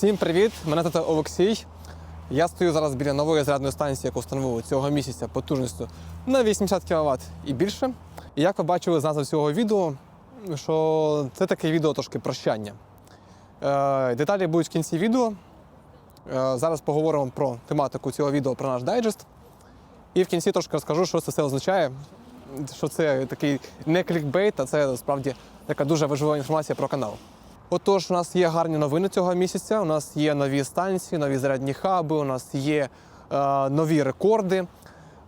Всім привіт! Мене звати Олексій. Я стою зараз біля нової зарядної станції, яку встановили цього місяця потужністю на 80 кВт і більше. І як ви бачили з назви цього відео, що це таке відео трошки прощання. Е, деталі будуть в кінці відео. Е, зараз поговоримо про тематику цього відео, про наш дайджест. І в кінці трошки розкажу, що це все означає. Що це такий не клікбейт, а це справді така дуже важлива інформація про канал. Отож, у нас є гарні новини цього місяця. У нас є нові станції, нові зарядні хаби, у нас є е, нові рекорди.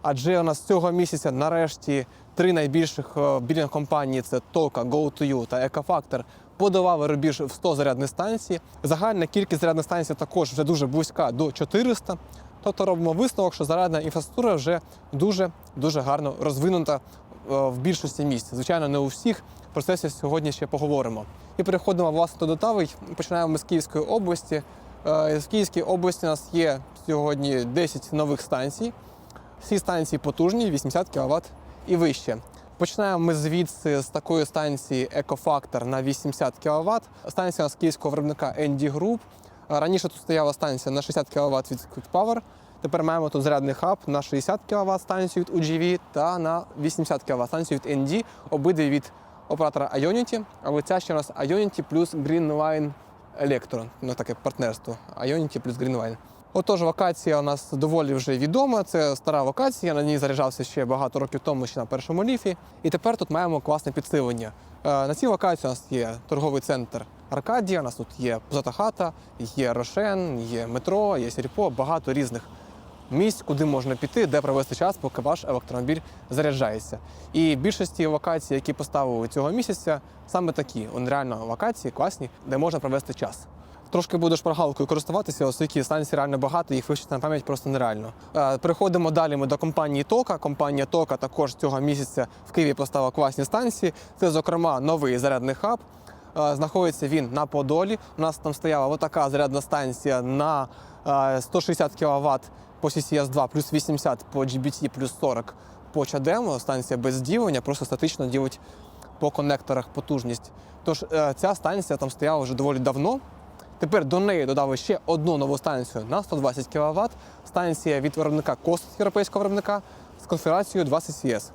Адже у нас цього місяця нарешті три найбільших е, білінг компанії це Toka, GoToYou та Ecofactor подавали рубіж в 100 зарядних станцій. Загальна кількість зарядних станцій також вже дуже близька до 400. Тобто робимо висновок, що зарядна інфраструктура вже дуже дуже гарно розвинута в більшості місць. Звичайно, не у всіх. Про це сьогодні ще поговоримо. І переходимо власне до деталей. Починаємо з Київської області. Е, В Київській області у нас є сьогодні 10 нових станцій. Всі станції потужні, 80 кВт і вище. Починаємо ми звідси з такої станції Ecofactor на 80 кВт. Станція у нас київського виробника ND Group. Раніше тут стояла станція на 60 кВт від Quick Power. Тепер маємо тут зарядний хаб на 60 кВт станцію від UGV та на 80 кВт станцію від ND. Обидві від оператора Ionity, але ця ще у нас Ionity плюс Greenline Electron. Ну таке партнерство. Ionity плюс Greenline. Отож, локація у нас доволі вже відома. Це стара локація. На ній заряджався ще багато років тому, ще на першому ліфі. І тепер тут маємо класне підсилення. Е, На цій локації у нас є торговий центр Аркадія. У нас тут є Позата хата, є Рошен, є метро, є Сірпо, багато різних місць, куди можна піти, де провести час, поки ваш електромобіль заряджається. І більшості локацій, які поставили цього місяця, саме такі. Вони реально локації класні, де можна провести час. Трошки буду шпаргалкою користуватися, оскільки станцій реально багато, їх вивчити на пам'ять просто нереально. Е, Переходимо далі ми до компанії Тока. Компанія Тока також цього місяця в Києві поставила класні станції. Це, зокрема, новий зарядний хаб. Е, Знаходиться він на Подолі. У нас там стояла отака зарядна станція на е, 160 кВт по CCS 2 плюс 80 по GBT плюс 40 по CHAdeMO. Станція без ділення, просто статично ділить по конекторах потужність. Тож е, ця станція там стояла вже доволі давно. Тепер до неї додали ще одну нову станцію на 120 кВт. Станція від виробника Кост європейського виробника з конфігурацією 20 CS.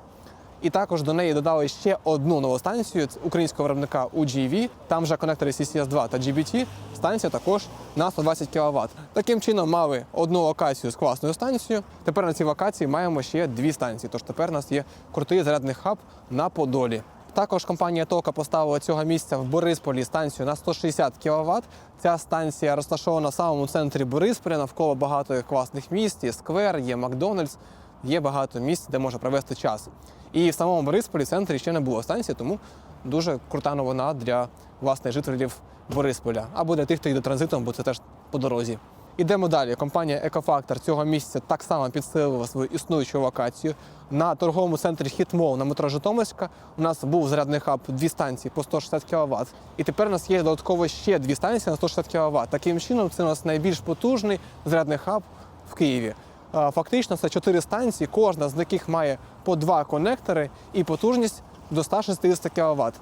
І також до неї додали ще одну нову станцію українського виробника UGV. Там вже конектори CCS 2 та GBT. Станція також на 120 кВт. Таким чином мали одну локацію з класною станцією. Тепер на цій локації маємо ще дві станції. Тож тепер у нас є крутий зарядний хаб на Подолі. Також компанія Тока поставила цього місця в Борисполі станцію на 160 кВт. Ця станція розташована в самому центрі Борисполя, навколо багато класних місць, є сквер, є Макдональдс, є багато місць, де можна провести час. І в самому Борисполі центрі ще не було станції, тому дуже крута новина для власне жителів Борисполя або для тих, хто йде транзитом, бо це теж по дорозі. Ідемо далі. Компанія Ecofactor цього місяця так само підсилила свою існуючу локацію. На торговому центрі Хітмол на метро Житомирська у нас був зарядний хаб дві станції по 160 кВт. І тепер у нас є додатково ще дві станції на 160 кВт. Таким чином, це у нас найбільш потужний зарядний хаб в Києві. Е, Фактично, це чотири станції, кожна з яких має по два конектори і потужність до 160 кВт.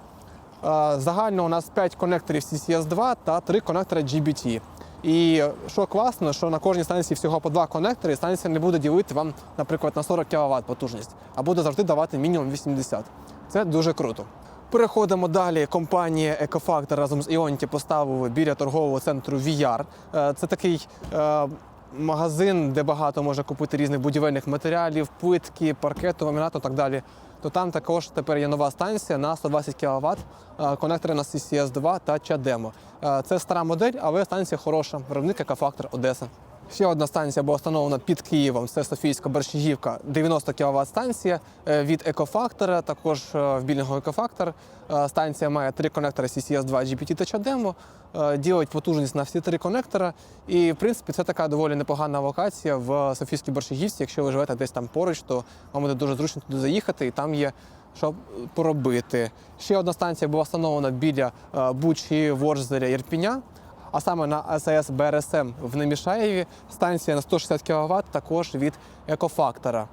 Е, Загально у нас 5 конекторів CCS 2 та 3 конектори GBT. І що класно, що на кожній станції всього по два конектори, і станція не буде ділити вам, наприклад, на 40 кВт потужність, а буде завжди давати мінімум 80. Це дуже круто. Переходимо далі. Компанія Ecofactor разом з Ionity поставили біля торгового центру VR. Е, Це такий е, магазин, де багато можна купити різних будівельних матеріалів, плитки, паркету, ламінату і так далі. То там також тепер є нова станція на 120 кВт, е, конектори на CCS 2 та Чадемо. Е, Це стара модель, але станція хороша. Виробник Екофактор Одеса. Ще одна станція була встановлена під Києвом. Це Софійська Бершігівка, 90 кВт станція е, від Екофактора. Також е, в білінгу Екофактор. Е, Станція має три конектори CCS 2 GPT та CHAdeMO. Ділить потужність на всі три конектора. І в принципі це така доволі непогана локація в Софійській Боршигівці. Якщо ви живете десь там поруч, то вам буде дуже зручно туди заїхати, і там є що поробити. Ще одна станція була встановлена біля Бучі, Ворзеля, Єрпіня. А саме на АЗС БРСМ в Немішаєві станція на 160 кВт також від екофактора.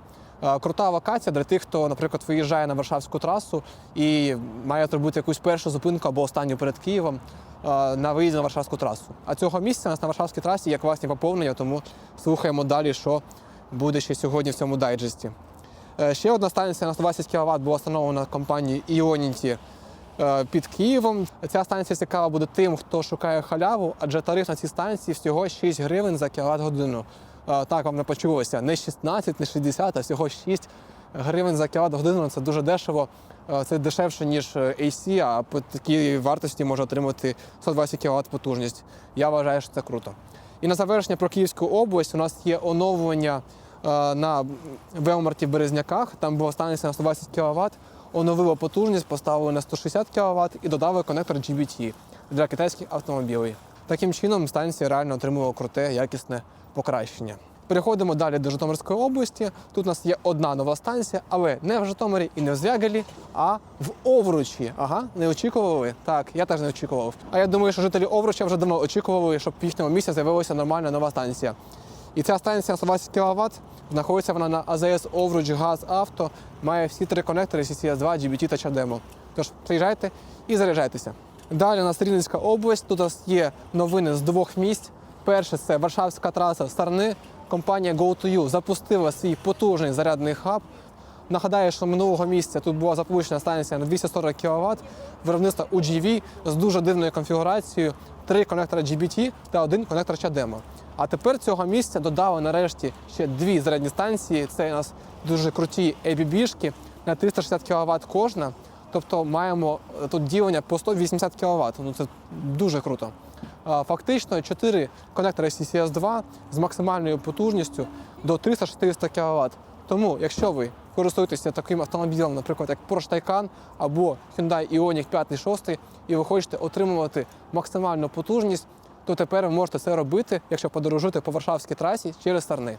Е, Крута локація для тих, хто, наприклад, виїжджає на Варшавську трасу і має зробити якусь першу зупинку або останню перед Києвом е, на виїзді на Варшавську трасу. А цього місця у нас на Варшавській трасі є класні поповнення, тому слухаємо далі, що буде ще сьогодні в цьому дайджесті. Е, Ще одна станція на 120 кВт була встановлена компанією е, під Києвом. Ця станція цікава буде тим, хто шукає халяву, адже тариф на цій станції всього 6 гривень за кіловат годину. Е, Так вам не почулося. Не 16, не 60, а всього 6 гривень за кіловат годину. Це дуже дешево. Е, Це дешевше, ніж е, AC, а по такій вартості може отримати 120 кВт потужність. Я вважаю, що це круто. І на завершення про Київську область у нас є оновлення е, на Велмарті в Березняках. Там була станція на 120 кВт, оновили потужність, поставили на 160 кВт і додали конектор GBT для китайських автомобілів. Таким чином станція реально отримувала круте, якісне покращення. Переходимо далі до Житомирської області. Тут у нас є одна нова станція, але не в Житомирі і не в Звягелі, а в Овручі. Ага, не очікували? Так, я теж не очікував. А я думаю, що жителі Овруча вже давно очікували, щоб в їхньому місці з'явилася нормальна нова станція. І ця станція 120 кВт, знаходиться вона на АЗС Овруч Газ Авто, має всі три конектори CCS2, GBT та CHAdeMO. Тож приїжджайте і заряджайтеся. Далі у нас Рівненська область. Тут у нас є новини з двох місць. Перше це Варшавська траса Старни. Компанія GoToYou запустила свій потужний зарядний хаб. Нагадаю, що минулого місяця тут була запущена станція на 240 кВт, виробництва UGV з дуже дивною конфігурацією, три конектори GBT та один конектор CHAdeMO. А тепер цього місяця додали нарешті ще дві зарядні станції. Це у нас дуже круті ABB-шки на 360 кВт кожна. Тобто маємо е, тут ділення по 180 кВт. Ну це дуже круто. Фактично 4 конектори CCS2 з максимальною потужністю до 300-400 кВт. Тому, якщо ви користуєтеся таким автомобілем, наприклад, як Porsche Taycan або Hyundai Ioniq 5-6, і ви хочете отримувати максимальну потужність, то тепер ви можете це робити, якщо подорожуєте по Варшавській трасі через Старни.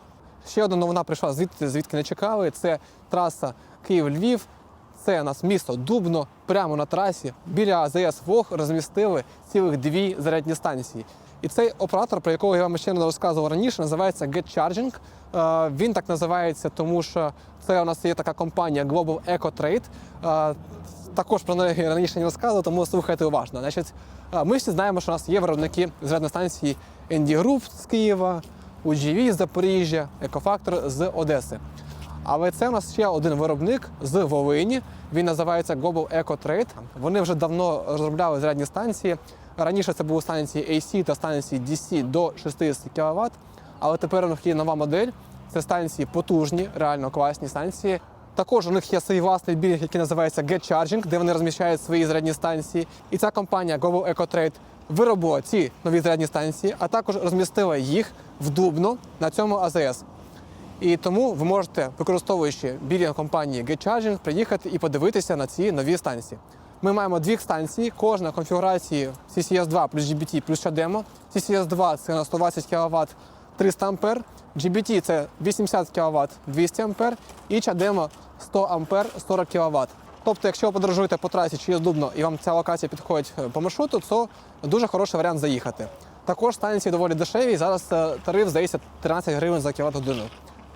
Ще одна новина прийшла звідти, звідки не чекали. Це траса Київ-Львів. Це у нас місто Дубно, прямо на трасі. Біля АЗС ВОГ розмістили цілих дві зарядні станції. І цей оператор, про якого я вам ще не розказував раніше, називається Get Charging. Е, Він так називається, тому що це у нас є така компанія Global Eco Trade. Е, Також про неї раніше не розказував, тому слухайте уважно. Значить, е, ми всі знаємо, що у нас є виробники зарядної станції ND Group з Києва, UGV з Запоріжжя, Екофактор з Одеси. Але це у нас ще один виробник з Волині. Він називається Global Eco Trade. Вони вже давно розробляли зарядні станції. Раніше це були станції AC та станції DC до 60 кВт. Але тепер у них є нова модель. Це станції потужні, реально класні станції. Також у них є свій власний білінг, який називається Get Charging, де вони розміщають свої зарядні станції. І ця компанія Global Eco Trade виробила ці нові зарядні станції, а також розмістила їх в Дубно на цьому АЗС. І тому ви можете, використовуючи білінг компанії GetCharging, приїхати і подивитися на ці нові станції. Ми маємо дві станції, кожна конфігурації CCS2 плюс GBT плюс CHAdeMO. CCS2 це на 120 кВт 300 А, GBT це 80 кВт 200 А і CHAdeMO 100 А 40 кВт. Тобто, якщо ви подорожуєте по трасі через Дубно і вам ця локація підходить е, по маршруту, то дуже хороший варіант заїхати. Також станції доволі дешеві. Зараз е, тариф здається 13 гривень за кіловат годину,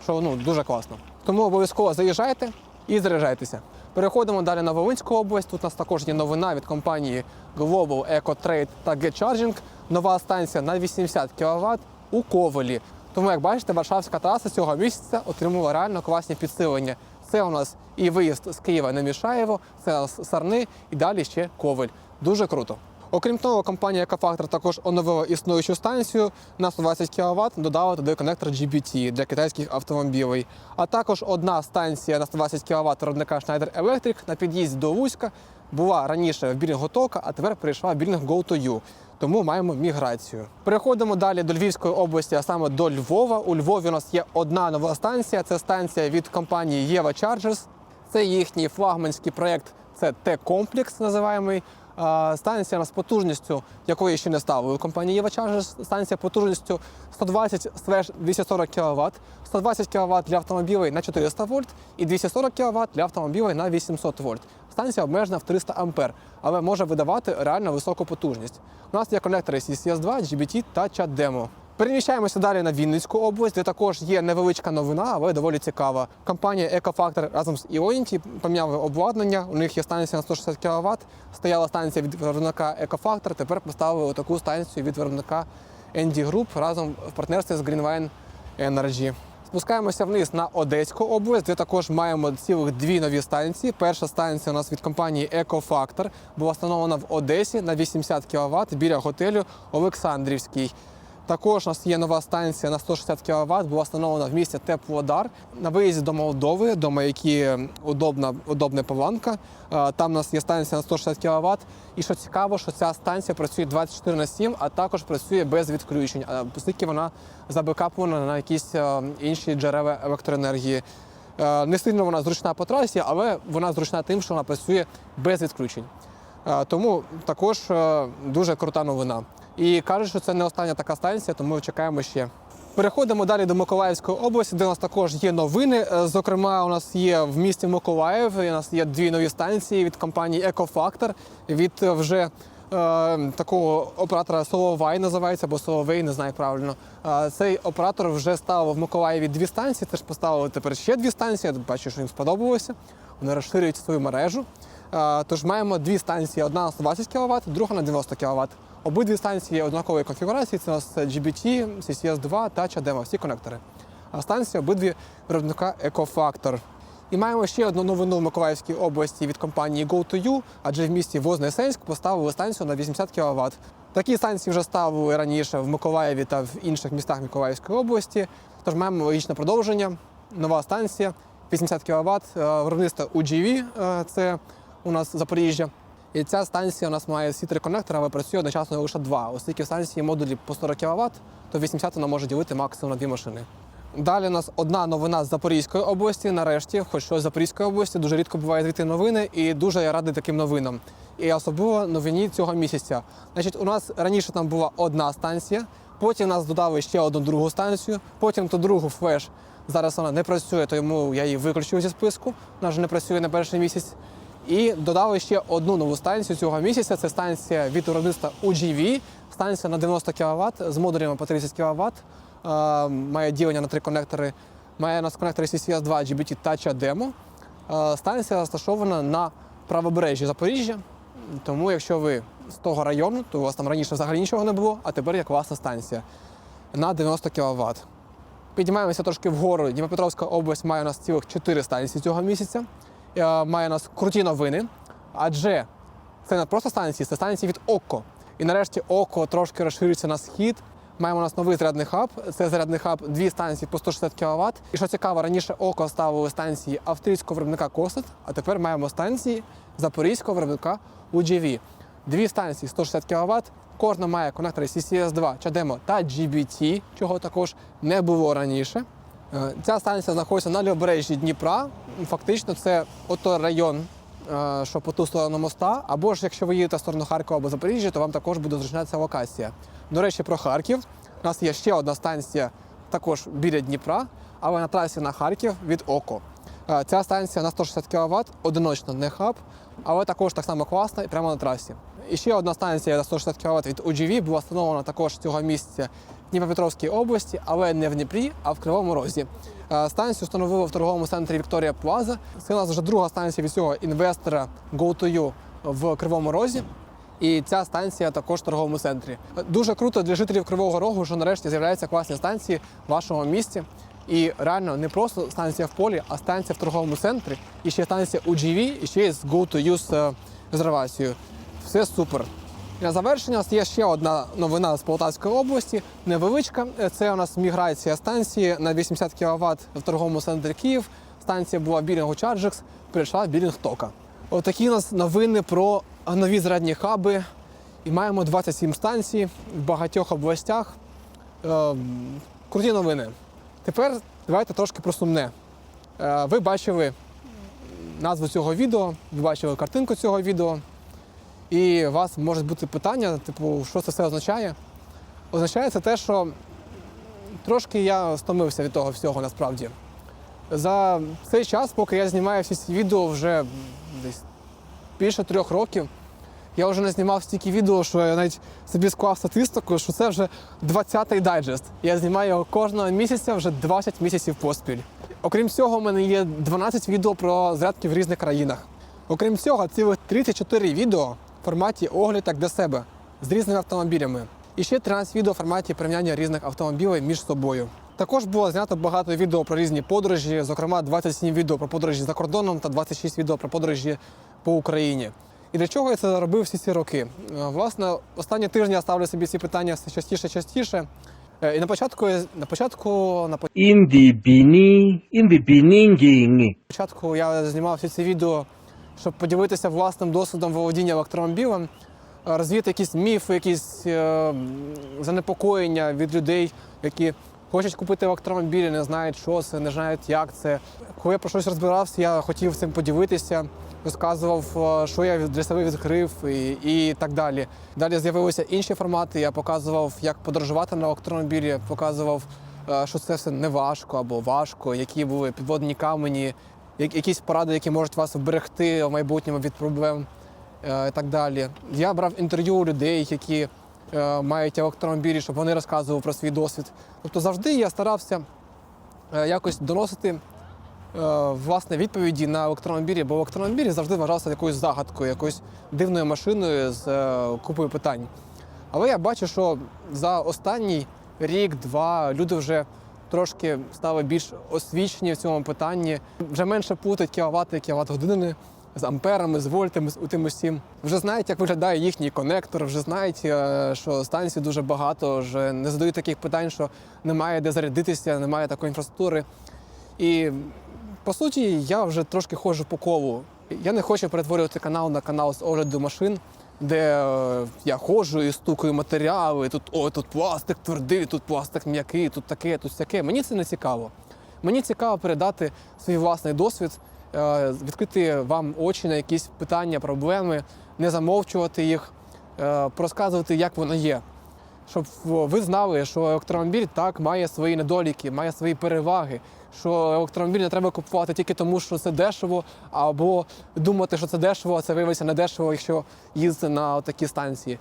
що ну дуже класно. Тому обов'язково заїжджайте і заряджайтеся. Переходимо далі на Волинську область. Тут у нас також є новина від компанії Global Eco Trade та Get Charging. Нова станція на 80 кВт у Ковелі. Тому, як бачите, Варшавська траса цього місяця отримала реально класні підсилення. Це у нас і виїзд з Києва на Мішаєво, це у нас Сарни і далі ще Ковель. Дуже круто. Окрім того, компанія Екофактор також оновила існуючу станцію на 120 кВт, додала туди конектор GBT для китайських автомобілів. А також одна станція на 120 кВт виробника Schneider Electric на під'їзді до Луцька була раніше в білінгу Тока, а тепер прийшла в білінг Go2U. Тому маємо міграцію. Переходимо далі до Львівської області, а саме до Львова. У Львові у нас є одна нова станція. Це станція від компанії Єва Chargers. Це їхній флагманський проєкт. Це Т-комплекс, називаємий. Станція з потужністю, якої ще не ставили у компанії Єва Chargers. Станція потужністю 120-240 кВт, 120 кВт для автомобілей на 400 вольт і 240 кВт для автомобілей на 800 вольт. Станція обмежена в 300 ампер, але може видавати реально високу потужність. У нас є конектори CCS2, GBT та CHAdeMO. Переміщаємося далі на Вінницьку область, де також є невеличка новина, але доволі цікава. Компанія Екофактор разом з Іонті поміняли обладнання. У них є станція на 160 кВт. Стояла станція від виробника Екофактор. Тепер поставили таку станцію від виробника ND Group разом в партнерстві з Greenvine Energy. Спускаємося вниз на Одеську область, де також маємо цілих дві нові станції. Перша станція у нас від компанії Екофактор була встановлена в Одесі на 80 кВт біля готелю Олександрівський. Також у нас є нова станція на 160 кВт, була встановлена в місті Теплодар на виїзді до Молдови, до маяки удобна, удобна Павланка. Е, Там у нас є станція на 160 кВт. І що цікаво, що ця станція працює 24 на 7, а також працює без відключень, е, оскільки вона забекапована на якісь е, інші джерела електроенергії. Не сильно вона зручна по трасі, але вона зручна тим, що вона працює без відключень. Тому також дуже крута новина. І кажуть, що це не остання така станція, тому чекаємо ще. Переходимо далі до Миколаївської області, де у нас також є новини. Е, Зокрема, у нас є в місті Миколаїв. У нас є дві нові станції від компанії Екофактор від е, вже е, такого оператора Соловай називається, або Соловей, не знаю правильно. Е, цей оператор вже ставив в Миколаєві дві станції. Теж поставили тепер ще дві станції. Я бачу, що їм сподобалося. Вони розширюють свою мережу. Е, Тож маємо дві станції: одна на 120 кВт, друга на 90 кВт. Обидві станції однакової конфігурації. Це у нас GBT, CCS2 та CHAdeMO, всі конектори. А станції обидві виробника Ecofactor. І маємо ще одну новину в Миколаївській області від компанії Go2U, адже в місті Вознесенськ поставили станцію на 80 кВт. Такі станції вже ставили раніше в Миколаєві та в інших містах Миколаївської області. Тож маємо логічне продовження. Нова станція 80 кВт, виробництво UGV, е, це у нас Запоріжжя. І ця станція у нас має всі три конектори, але працює одночасно лише два. Оскільки в станції модулі по 40 кВт, то 80 вона може ділити максимум на дві машини. Далі у нас одна новина з Запорізької області. Нарешті, хоч що з Запорізької області, дуже рідко буває звідти новини, і дуже я радий таким новинам. І особливо новині цього місяця. Значить, у нас раніше там була одна станція, потім нас додали ще одну другу станцію, потім ту другу флеш. Зараз вона не працює, тому я її виключив зі списку. Вона вже не працює на перший місяць. І додали ще одну нову станцію цього місяця. Це станція від виробництва UGV, станція на 90 кВт з модулями по 30 кВт. Е, має ділення на три конектори. Має нас конектори CCS2, GBT та CHAdeMO. Е, Станція розташована на правобережжі Запоріжжя. Тому, якщо ви з того району, то у вас там раніше взагалі нічого не було, а тепер є класна станція на 90 кВт. Піднімаємося трошки вгору. Дніпропетровська область має у нас цілих 4 станції цього місяця. Е, Має нас круті новини, адже це не просто станції, це станції від ОККО. І нарешті ОККО трошки розширюється на схід. Маємо у нас новий зарядний хаб. Це зарядний хаб, дві станції по 160 кВт. І що цікаво, раніше ОККО ставили станції австрійського виробника Косет, а тепер маємо станції запорізького виробника UGV. Дві станції 160 кВт. Кожна має конектори CCS2, CHAdeMO та GBT, чого також не було раніше. Е, Ця станція знаходиться на лівобережжі Дніпра. Фактично, це отой район, е, що по ту сторону моста. Або ж якщо ви їдете в сторону Харкова або Запоріжжя, то вам також буде зручна локація. До речі, про Харків. У нас є ще одна станція також біля Дніпра, але на трасі на Харків від ОКО. Е, Ця станція на 160 кВт, одиночна, не хаб, але також так само класна і прямо на трасі. І ще одна станція на 160 кВт від UGV була встановлена також цього місяця в Дніпропетровській області, але не в Дніпрі, а в Кривому Розі. Е, Станцію встановили в торговому центрі Вікторія Плаза. Це у нас вже друга станція від цього інвестора GoToYou в Кривому Розі. І ця станція також в торговому центрі. Дуже круто для жителів Кривого Рогу, що нарешті з'являються класні станції в вашому місті. І реально не просто станція в полі, а станція в торговому центрі. І ще станція UGV, і ще з Go-to-Use е, резервацією. Все супер. Для завершення у є ще одна новина з Полтавської області. Невеличка. Це у нас міграція станції на 80 кВт в торговому центрі Київ. Станція була білінгу Chargex, перейшла в білінг тока. Отакі у нас новини про нові зарядні хаби. І маємо 27 станцій в багатьох областях. Е, круті новини. Тепер давайте трошки про сумне. Е, ви бачили назву цього відео, ви бачили картинку цього відео. І у вас може бути питання, типу, що це все означає? Означає це те, що трошки я стомився від того всього насправді. За цей час, поки я знімаю всі ці відео вже десь більше трьох років, Я вже не знімав стільки відео, що я навіть собі склав статистику, що це вже 20-й дайджест. Я знімаю його кожного місяця вже 20 місяців поспіль. Окрім цього, у мене є 12 відео про зарядки в різних країнах. Окрім цього, цілих 34 відео в форматі огляд як для себе з різними автомобілями. І ще 13 відео в форматі порівняння різних автомобілів між собою. Також було знято багато відео про різні подорожі, зокрема 27 відео про подорожі за кордоном та 26 відео про подорожі по Україні. І для чого я це робив всі ці роки? Е, Власне, останні тижні я ставлю собі ці питання все частіше частіше. Е, І на початку на початку на. Спочатку я знімав всі ці відео, щоб поділитися власним досвідом володіння електромобілем, е, розвіяти якісь міфи, якісь е, занепокоєння від людей, які хочуть купити електромобілі, не знають, що це, не знають, як це. Коли я про щось розбирався, я хотів цим поділитися, розказував, е, що я для себе відкрив і, і так далі. Далі з'явилися інші формати. Я показував, як подорожувати на електромобілі, показував е, що це все не важко або важко, які були підводні камені, якісь поради, які можуть вас вберегти в майбутньому від проблем е, і так далі. Я брав інтерв'ю у людей, які мають електромобілі, щоб вони розказували про свій досвід. Тобто завжди я старався якось доносити власне відповіді на електромобілі, бо електромобілі завжди вважався якоюсь загадкою, якоюсь дивною машиною з е, купою питань. Але я бачу, що за останній рік-два люди вже трошки стали більш освічені в цьому питанні, вже менше плутають кіловати, кіловат години з амперами, з вольтами, з тим усім. Вже знають, як виглядає їхній конектор, вже знають, е, що станцій дуже багато, вже не задають таких питань, що немає де зарядитися, немає такої інфраструктури. І по суті, я вже трошки ходжу по колу. Я не хочу перетворювати канал на канал з огляду машин, де е, я ходжу і стукаю матеріали. Тут о, тут пластик твердий, тут пластик м'який, тут таке, тут всяке. Мені це не цікаво. Мені цікаво передати свій власний досвід, е, відкрити вам очі на якісь питання, проблеми, не замовчувати їх, е, розказувати, як воно є щоб ви знали, що електромобіль так має свої недоліки, має свої переваги. Що електромобіль не треба купувати тільки тому, що це дешево, або думати, що це дешево, а це виявиться не дешево, якщо їздити на такі станції.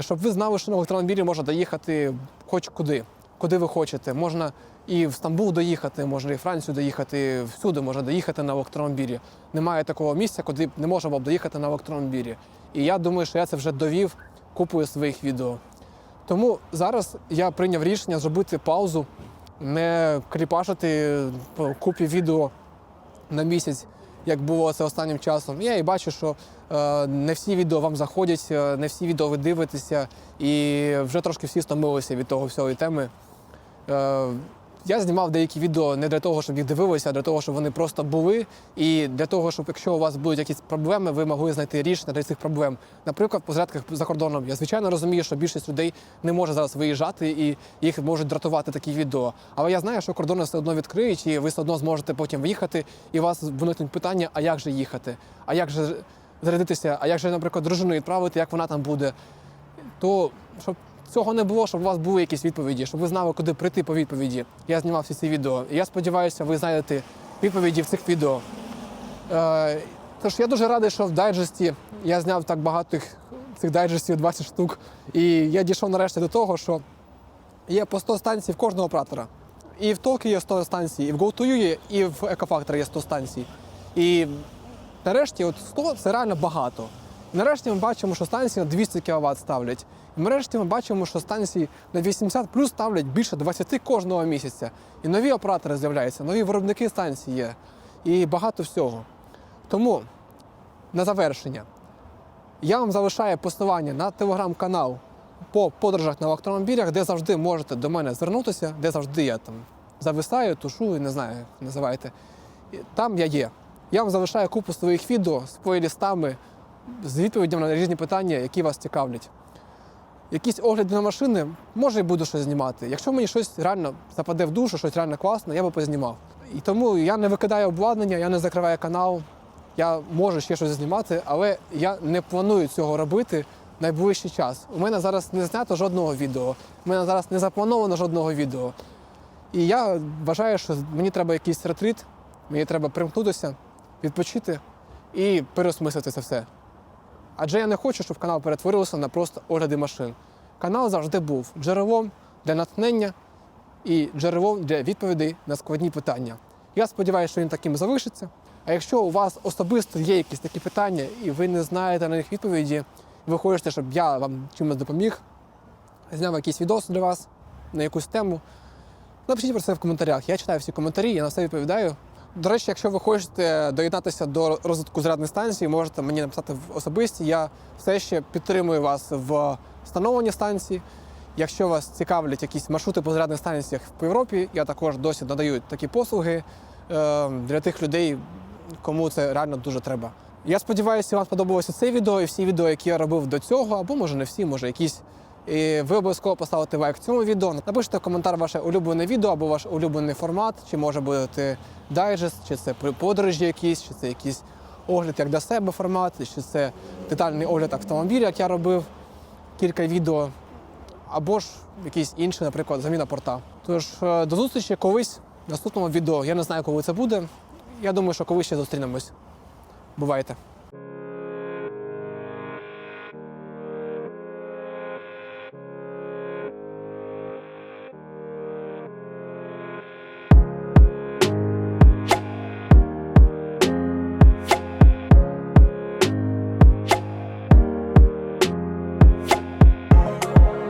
Щоб ви знали, що на електромобілі можна доїхати хоч куди, куди ви хочете. Можна і в Стамбул доїхати, можна і в Францію доїхати, всюди можна доїхати на електромобілі. Немає такого місця, куди б не можна було б доїхати на електромобілі. І я думаю, що я це вже довів купою своїх відео. Тому зараз я прийняв рішення зробити паузу, не кріпашити купі відео на місяць, як було це останнім часом. Я і бачу, що е, не всі відео вам заходять, е, не всі відео ви дивитеся, і вже трошки всі стомилися від того всього теми. Я знімав деякі відео не для того, щоб їх дивилися, а для того, щоб вони просто були, і для того, щоб якщо у вас будуть якісь проблеми, ви могли знайти рішення для цих проблем. Наприклад, по зарядках за кордоном. Я звичайно розумію, що більшість людей не може зараз виїжджати і їх можуть дратувати такі відео. Але я знаю, що кордони все одно відкриють, і ви все одно зможете потім виїхати, і у вас виникнуть питання: а як же їхати? А як же зарядитися? А як же, наприклад, дружину відправити, як вона там буде? То щоб цього не було, щоб у вас були якісь відповіді, щоб ви знали, куди прийти по відповіді. Я знімав всі ці відео. І я сподіваюся, ви знайдете відповіді в цих відео. Е, тож я дуже радий, що в дайджесті я зняв так багато цих дайджестів 20 штук. І я дійшов нарешті до того, що є по 100 станцій в кожного оператора. І в Токі є 100 станцій, і в GoToYou є, і в Екофактор є 100 станцій. І нарешті от 100 це реально багато. Нарешті ми бачимо, що станції на 200 кВт ставлять. І нарешті ми бачимо, що станції на 80 плюс ставлять більше 20 кожного місяця. І нові оператори з'являються, нові виробники станцій є. І багато всього. Тому на завершення я вам залишаю посилання на телеграм-канал по подорожах на електромобілях, де завжди можете до мене звернутися, де завжди я там зависаю, тушу, не знаю, як називаєте. Там я є. Я вам залишаю купу своїх відео з плейлістами, з відповідями на різні питання, які вас цікавлять. Якісь огляди на машини, може і буду щось знімати. Якщо мені щось реально западе в душу, щось реально класне, я би познімав. І тому я не викидаю обладнання, я не закриваю канал. Я можу ще щось знімати, але я не планую цього робити найближчий час. У мене зараз не знято жодного відео. У мене зараз не заплановано жодного відео. І я вважаю, що мені треба якийсь ретрит, мені треба примкнутися, відпочити і переосмислити це все. Адже я не хочу, щоб канал перетворився на просто огляди машин. Канал завжди був джерелом для натхнення і джерелом для відповідей на складні питання. Я сподіваюся, що він таким залишиться. А якщо у вас особисто є якісь такі питання, і ви не знаєте на них відповіді, ви хочете, щоб я вам чимось допоміг, зняв якийсь відос для вас на якусь тему, напишіть про це в коментарях. Я читаю всі коментарі, я на все відповідаю. До речі, якщо ви хочете доєднатися до розвитку зарядної станції, можете мені написати в особисті. Я все ще підтримую вас в встановленні станції. Якщо вас цікавлять якісь маршрути по зарядних станціях в Європі, я також досі надаю такі послуги е, для тих людей, кому це реально дуже треба. Я сподіваюся, вам сподобалося це відео і всі відео, які я робив до цього, або може не всі, може якісь. І ви обов'язково поставите лайк цьому відео. Напишіть коментар ваше улюблене відео або ваш улюблений формат, чи може бути дайджест, чи це подорожі якісь, чи це якийсь огляд як для себе формат, чи це детальний огляд автомобіля, як я робив кілька відео, або ж якийсь інший, наприклад, заміна порта. Тож е, до зустрічі колись в наступному відео. Я не знаю, коли це буде. Я думаю, що колись ще зустрінемось. Бувайте!